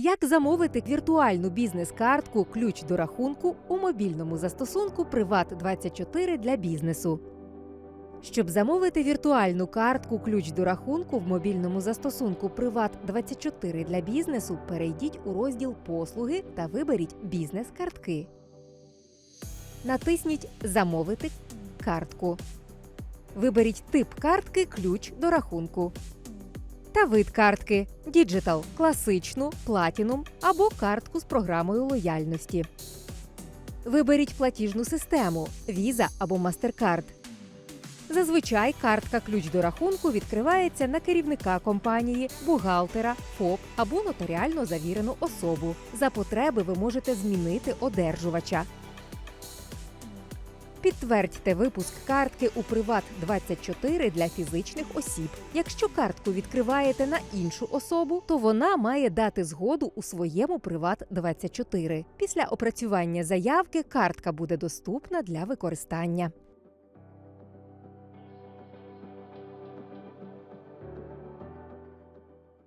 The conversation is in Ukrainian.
Як замовити віртуальну бізнес-картку ключ до рахунку у мобільному застосунку Приват24 для бізнесу? Щоб замовити віртуальну картку ключ до рахунку в мобільному застосунку Приват24 для бізнесу, перейдіть у розділ Послуги та виберіть Бізнес-картки. Натисніть Замовити картку. Виберіть тип картки ключ до рахунку та вид картки Діджитал, класичну, платінум або картку з програмою лояльності. Виберіть платіжну систему Visa або MasterCard. Зазвичай картка ключ до рахунку відкривається на керівника компанії, бухгалтера, ФОП або нотаріально завірену особу. За потреби ви можете змінити одержувача. Підтвердьте випуск картки у Приват24 для фізичних осіб. Якщо картку відкриваєте на іншу особу, то вона має дати згоду у своєму Приват24. Після опрацювання заявки картка буде доступна для використання.